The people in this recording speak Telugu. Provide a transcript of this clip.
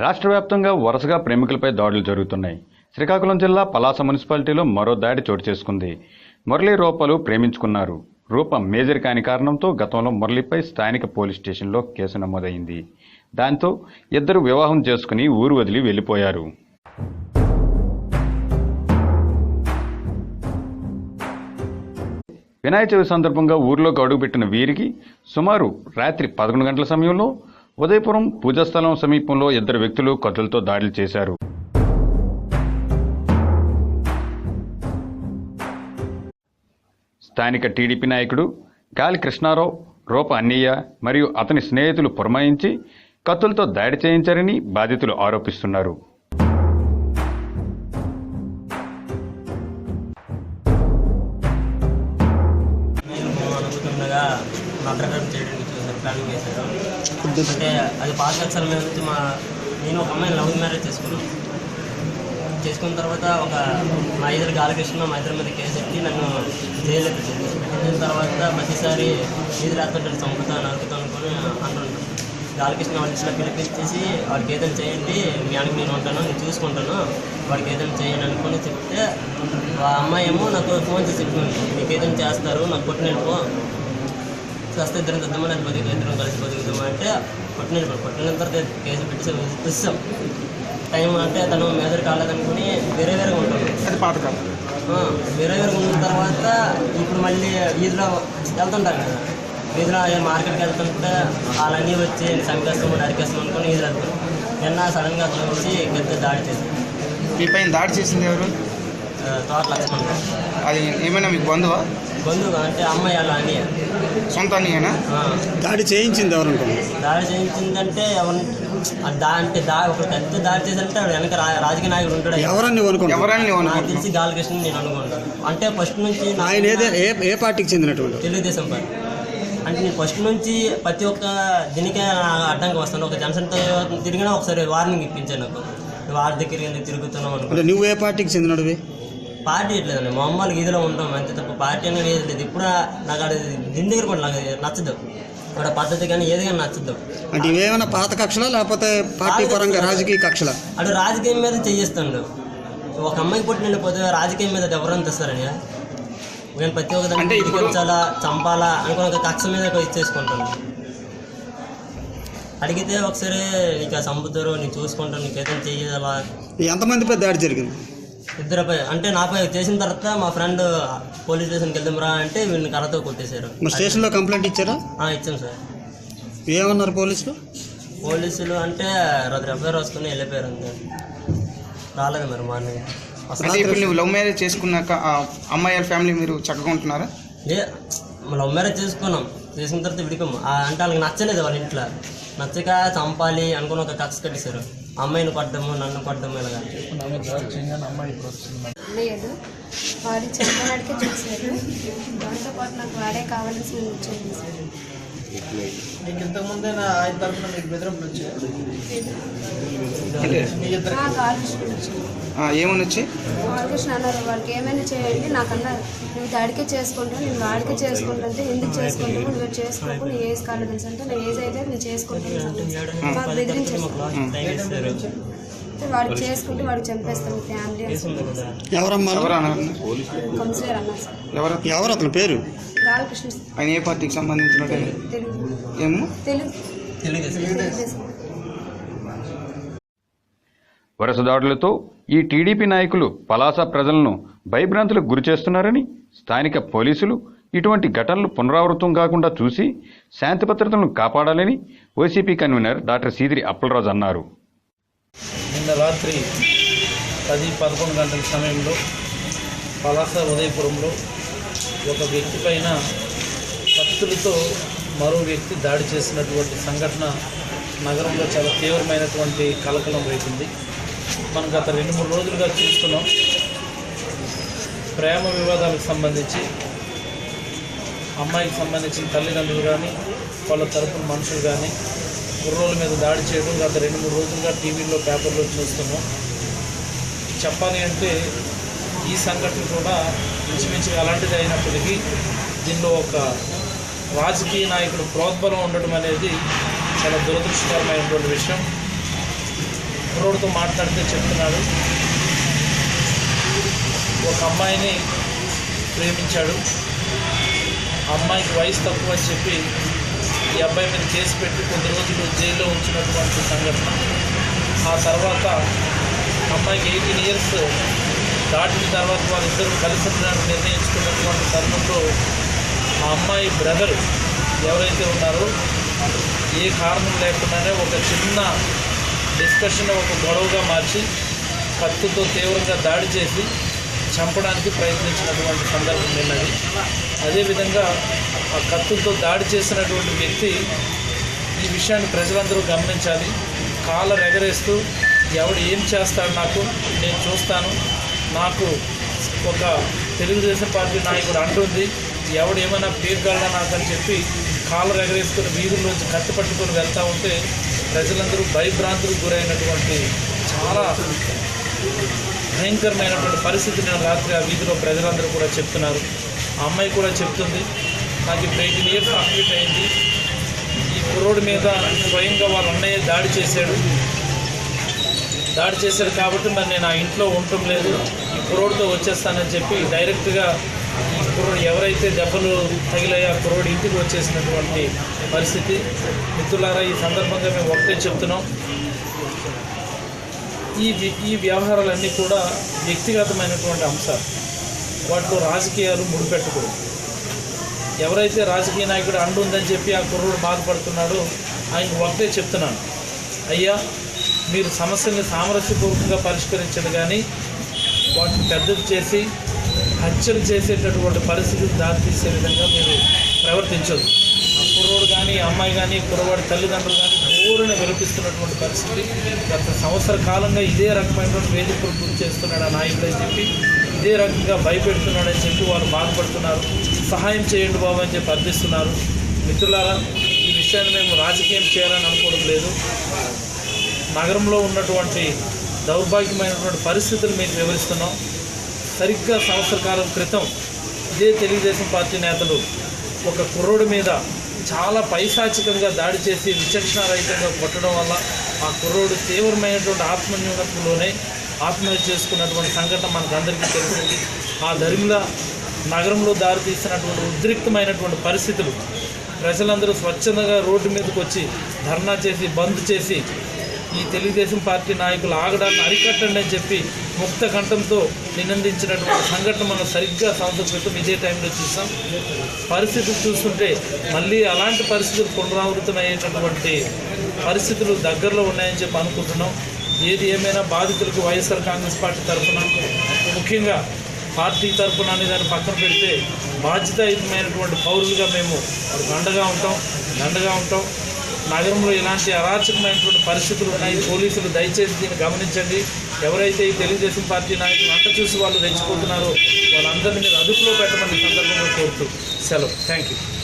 రాష్ట్ర వ్యాప్తంగా వరుసగా ప్రేమికులపై దాడులు జరుగుతున్నాయి. శ్రీకాకుళం జిల్లా పలాస మున్సిపాలిటీలో మరో దాడి చోటు చేసుకుంది. మురళీ రూపలు ప్రేమించుకున్నారు. రూప మేజర్ కాని కారణంతో గతంలో మురళిపై స్థానిక పోలీస్ స్టేషన్లో కేసు నమోదైంది. దాంతో ఇద్దరు వివాహం చేసుకుని ఊరు వదిలి వెళ్ళిపోయారు. వినాయక చవితి సందర్భంగా ఊర్లోకి అడుగుపెట్టిన వీరికి సుమారు రాత్రి పదకొండు గంటల సమయంలో ఉదయపురం పూజాస్థలం సమీపంలో ఇద్దరు వ్యక్తులు కత్తులతో దాడులు చేశారు. స్థానిక టీడీపీ నాయకుడు గాలి కృష్ణారావు రూప అన్నయ్య మరియు అతని స్నేహితులు పురమాయించి కత్తులతో దాడి చేయించారని బాధితులు ఆరోపిస్తున్నారు. చేశారు అంటే అది పాస్ అక్షరం మీద నుంచి మా నేను ఒక అమ్మాయిని లవ్ మ్యారేజ్ చేసుకున్నాను చేసుకున్న తర్వాత ఒక మా ఇద్దరు గాలకృష్ణ మా ఇద్దరి మీద కేసు పెట్టి నన్ను జైలు పెట్టింది. పెట్టిన తర్వాత ప్రతిసారి వీధి రాత్రి చంపుతా నరుకుతా అనుకుని అంటుంటాను గాలకృష్ణ వాళ్ళ ఇంట్లో పిలిపించేసి వాడికి ఏదైనా చేయండి మీ ఆయనకి నేను ఉంటాను నేను చూసుకుంటాను వాడికి ఏదైనా చేయండి అనుకుని చెప్తే ఆ అమ్మాయి ఏమో నాకు ఫోన్ చేసి చెప్తుంది నీకు ఏదైనా చేస్తారు నాకు కొట్టిన చేస్తే ఇద్దరం తెద్దామా నేను బతికి ఇద్దరం కలిసి బతుకుతామా అంటే కొట్టిన వెళ్ళిపో కొట్టిన తర్వాత కేసు పెట్టి ఇస్తాం టైం అంటే తను మెదడు కాలేదనుకుని వేరే వేరేగా అది ఆ, వేరే వేరే ఉన్న తర్వాత ఇప్పుడు మళ్ళీ వీధిలో వెళ్తుంటారు కదా. వీధిలో మార్కెట్కి వెళ్తుంటే వాళ్ళన్నీ వచ్చి చంపేస్తాము నరికేస్తాం అనుకుని వీధిలో వెళ్తాం నిన్న సడన్గా అతను వచ్చి గద్దె దాడి చేసి మీ పైన దాడి చేసింది ఎవరు? తోట లక్ష్మణ్ అది ఏమైనా మీకు బంధువా? బంధువు అంటే అమ్మాయి వాళ్ళ అని సొంత అన్నయ్యనా దాడి చేయించింది ఎవరు అనుకున్నాను దాడి చేయించిందంటే ఎవరిని ఆ దా అంటే దా ఒక పెద్ద దాడి వాడు వెనక రా- రాజకీయ నాయకుడు ఉంటాడు ఎవరని అనుకున్నావు ఎవరని నాకు తెలిసి గాలకృష్ణ నేను అనుకుంటాను అంటే ఫస్ట్ నుంచి నాకు ఆయన ఏదే ఏ ఏ పార్టీకి చెందినటువంటి? తెలుగుదేశం పార్టీ. అంటే నేను ఫస్ట్ నుంచి ప్రతి ఒక్క దీనికే నా అడ్డంకి వస్తాను. ఒక జనసేనతో తిరిగినా ఒకసారి వార్నింగ్ ఇప్పించాను నాకు. నువ్వు వారి దగ్గరికి ఎందుకు తిరుగుతున్నావు అనుకో అంటే నువ్వు ఏ పార్టీకి చెందినడివి? పార్టీ ఇట్లేదండి మామూలుగా ఇదిలో ఉంటాం అంతే తప్ప పార్టీ అనేది ఏది లేదు. ఇప్పుడు నాకు అది దీని దగ్గర కూడా నాకు నచ్చదు. ఇక్కడ పద్ధతి కానీ ఏది కానీ నచ్చదు. అంటే ఇవేమైనా పాత కక్షలా లేకపోతే పార్టీ పరంగా రాజకీయ కక్షలా? అటు రాజకీయం మీద చేయిస్తాడు. ఒక అమ్మాయి పుట్టిన వెళ్ళిపోతే రాజకీయం మీద ఎవరంత తెస్తారని నేను ప్రతి ఒక్క దాన్ని ఇదిగొంచాలా చంపాలా అనుకుని ఒక కక్ష మీద ఇచ్చేసుకుంటాను. అడిగితే ఒకసారి నీకు ఆ చంపుతారు నీకు చూసుకుంటాను నీకు ఏదైనా చెయ్యాలా ఎంతమందిపై దాడి జరిగింది? ఇద్దరుపై అంటే నాపై చేసిన తర్వాత మా ఫ్రెండ్ పోలీస్ స్టేషన్కి వెళ్దాంరా అంటే వీళ్ళని కర్రతో కొట్టేశారు. మరి స్టేషన్లో కంప్లైంట్ ఇచ్చారా? ఆ, ఇచ్చాం సార్. ఏమన్నారు పోలీసులు? పోలీసులు అంటే రాత్రి ఎఫ్ఐఆర్ రాసుకుని వెళ్ళిపోయారు అంతే. రాలేదు మరి మార్నింగ్. అంటే ఇప్పుడు నువ్వు లవ్ మ్యారేజ్ చేసుకున్నాక ఆ అమ్మాయి వాళ్ళ ఫ్యామిలీ మీరు చక్కగా ఉంటున్నారా? లే లవ్ మ్యారేజ్ చేసుకున్నాం. చేసిన తర్వాత ఆ అంటే వాళ్ళకి నచ్చలేదు వాళ్ళ ఇంట్లో. నచ్చక చంపాలి అనుకుని ఒక కక్ష కట్టేశారు. అమ్మాయిని కొట్టడము నన్ను కొట్టడము ఇలాగా. లేదు. వాడు చెప్పడానికి చూసాడు దాంతో పాటు నాకు వాడే కావాల్సింది నేను వచ్చాను సార్ నీకు ఇంతకుముందే నా ఆయన తరఫున మీకు బెదిరింపులు వచ్చాయి? ఏమని వచ్చి? అన్నారు వాడికి ఏమైనా చేయండి. నాకన్నా నువ్వు దాడికే చేసుకుంటావు నేను వాడికే చేసుకుంటుంటే ఎందుకు చేసుకుంటావు నువ్వు చేసుకోకు నీ ఏజ్ కాలేదు అంటే నేను ఏజ్ అయితే నేను చేసుకుంటాను మాకు ఇస్తారు వాడికి చేసుకుంటే వాడికి చంపేస్తాను ఫ్యామిలీ ఎవరమ్మా? కౌన్సిలర్ అన్నారు. సార్ ఎవరు? ఎవరు అతని పేరు? బాలకృష్ణ ఆయన ఏ పార్టీకి ఏమో? తెలుగు. తెలుగుదేశం వరుస దాడులతో ఈ టీడీపీ నాయకులు పలాస ప్రజలను భయభ్రాంతులకు గురి చేస్తున్నారని స్థానిక పోలీసులు ఇటువంటి ఘటనలు పునరావృతం కాకుండా చూసి శాంతి భద్రతలను కాపాడాలని YCP convener doctor Seediri Appalaraju అన్నారు. నిన్న రాత్రి పది పదకొండు గంటల సమయంలో పలాస ఉదయపురంలో ఒక వ్యక్తి పైన కత్తులతో మరో వ్యక్తి దాడి చేసినటువంటి సంఘటన నగరంలో చాలా తీవ్రమైనటువంటి కలకలం రేపింది. మనం గత రెండు మూడు రోజులుగా చూస్తున్నాం. ప్రేమ వివాదాలకు సంబంధించి అమ్మాయికి సంబంధించిన తల్లిదండ్రులు కానీ వాళ్ళ తరపున మనుషులు కానీ కుర్రోల మీద దాడి చేయడం గత రెండు మూడు రోజులుగా టీవీలో పేపర్లో చూస్తున్నాం. చెప్పాలి అంటే ఈ సంఘటన కూడా ఇంచుమించు అలాంటిది అయినప్పటికీ దీనిలో ఒక రాజకీయ నాయకుడు ప్రోద్బలం ఉండడం అనేది చాలా దురదృష్టకరమైనటువంటి విషయం. కుర్రోడితో మాట్లాడితే చెప్తున్నాడు. ఒక అమ్మాయిని ప్రేమించాడు. అమ్మాయికి వయసు తక్కువ అని చెప్పి ఈ అబ్బాయి మీద కేసు పెట్టి కొద్ది రోజులు జైల్లో ఉంచినటువంటి సంఘటన. ఆ తర్వాత అమ్మాయికి ఎయిటీన్ ఇయర్స్ దాటిన తర్వాత వాళ్ళిద్దరూ కలిసి ఉండడానికి నిర్ణయించుకున్నటువంటి తరుణంలో ఆ అమ్మాయి బ్రదర్ ఎవరైతే ఉన్నారో ఏ కారణం లేకుండానే ఒక చిన్న డిస్కషన్ ఒక గొడవగా మార్చి కత్తుతో తీవ్రంగా దాడి చేసి చంపడానికి ప్రయత్నించినటువంటి సందర్భం నిన్నది అదేవిధంగా ఆ కత్తులతో దాడి చేసినటువంటి వ్యక్తి ఈ విషయాన్ని ప్రజలందరూ గమనించాలి. కాలర్ ఎగరేస్తూ ఎవడు ఏం చేస్తాడు నాకు? నేను చూస్తాను. నాకు ఒక తెలుగుదేశం పార్టీ నాయకుడు అంటుంది ఎవడు ఏమైనా పీర్గలడా నాకు అని చెప్పి కాళ్ళు ఎగరేసుకుని వీధుల్లోంచి కత్తి పట్టుకొని వెళ్తూ ఉంటే ప్రజలందరూ భయభ్రాంతులకు గురైనటువంటి చాలా భయంకరమైనటువంటి పరిస్థితి నేను రాత్రి ఆ వీధిలో ప్రజలందరూ కూడా చెప్తున్నారు. ఆ అమ్మాయి కూడా చెప్తుంది నాకు ఇప్పుడు ఎయిటీన్ ఇయర్స్ కంప్లీట్ అయింది. ఈ కుర్రోడి మీద స్వయంగా వాళ్ళ అన్నయ్య దాడి చేశాడు. దాడి చేశాడు కాబట్టి మరి నేను ఆ ఇంట్లో ఉండటం లేదు. ఈ కుర్రోడితో వచ్చేస్తానని చెప్పి డైరెక్ట్గా ఈ కుర్రోడు ఎవరైతే దెబ్బలు తగిలాయో ఆ కుర్రోడు ఇంటికి వచ్చేసినటువంటి పరిస్థితి. మిత్రులారా ఈ సందర్భంగా మేము ఒకటే చెప్తున్నాం. ఈ ఈ వ్యవహారాలన్నీ కూడా వ్యక్తిగతమైనటువంటి అంశాలు. వాటిలో రాజకీయాలు ముడిపెట్టకూడదు. ఎవరైతే రాజకీయ నాయకుడు అండు ఉందని చెప్పి ఆ కుర్రుడు బాధపడుతున్నాడో ఆయనకు ఒకటే చెప్తున్నాను. అయ్యా మీరు సమస్యల్ని సామరస్యపూర్వకంగా పరిష్కరించండి కానీ వాటిని పెద్దది చేసి హత్యలు చేసేటటువంటి పరిస్థితికి దారితీసే విధంగా మీరు ప్రవర్తించదు ఆ కుర్రోడు కానీ అమ్మాయి కానీ కుర్రవాడి తల్లిదండ్రులు కానీ ఘోరణ విలపిస్తున్నటువంటి పరిస్థితి. గత సంవత్సర కాలంగా ఇదే రకమైనటువంటి వేదికలు గురి చేస్తున్నాడు ఆ నాయకుడని చెప్పి ఇదే రకంగా భయపెడుతున్నాడని చెప్పి వాళ్ళు బాధపడుతున్నారు. సహాయం చేయండి బాబు అని చెప్పి అర్థిస్తున్నారు. మిత్రులారా ఈ విషయాన్ని మేము రాజకీయం చేయాలని అనుకోవడం లేదు. నగరంలో ఉన్నటువంటి దౌర్భాగ్యమైనటువంటి పరిస్థితులు మీకు వివరిస్తున్నాం. సరిగ్గా సంవత్సర కాలం క్రితం ఇదే తెలుగుదేశం పార్టీ నేతలు ఒక కుర్రోడి మీద చాలా పైశాచికంగా దాడి చేసి విచక్షణారహితంగా కొట్టడం వల్ల ఆ కుర్రోడు తీవ్రమైనటువంటి ఆత్మన్యూనత్వంలోనే ఆత్మహత్య చేసుకున్నటువంటి సంఘటన మనకు అందరికీ తెలిసింది. ఆ దరిమిల నగరంలో దారితీసినటువంటి ఉద్రిక్తమైనటువంటి పరిస్థితులు ప్రజలందరూ స్వచ్ఛందంగా రోడ్డు మీదకి వచ్చి ధర్నా చేసి బంద్ చేసి ఈ తెలుగుదేశం పార్టీ నాయకులు ఆగడాన్ని అరికట్టండి అని చెప్పి ముక్త కంఠంతో నినందించినటువంటి సంఘటన మనం సరిగ్గా సంవత్సరం క్రితం ఇదే టైంలో చూసాం. పరిస్థితులు చూస్తుంటే మళ్ళీ అలాంటి పరిస్థితులు పునరావృతమయ్యేటటువంటి పరిస్థితులు దగ్గరలో ఉన్నాయని చెప్పి అనుకుంటున్నాం. ఏది ఏమైనా బాధితులకు వైఎస్ఆర్ కాంగ్రెస్ పార్టీ తరఫున ముఖ్యంగా పార్టీ తరఫున అనే దాన్ని పక్కన పెడితే బాధ్యతాయుతమైనటువంటి పౌరులుగా మేము వారికి అండగా ఉంటాం దండగా ఉంటాం. నగరంలో ఇలాంటి అరాచకమైనటువంటి పరిస్థితులు ఉన్నాయి. పోలీసులు దయచేసి దీన్ని గమనించండి. ఎవరైతే ఈ తెలుగుదేశం పార్టీ నాయకులు అంట చూసి వాళ్ళు రెచ్చిపోతున్నారో వాళ్ళందరినీ మీరు అదుపులో పెట్టమని సందర్భంగా కోరుతూ సెలవు. Thank you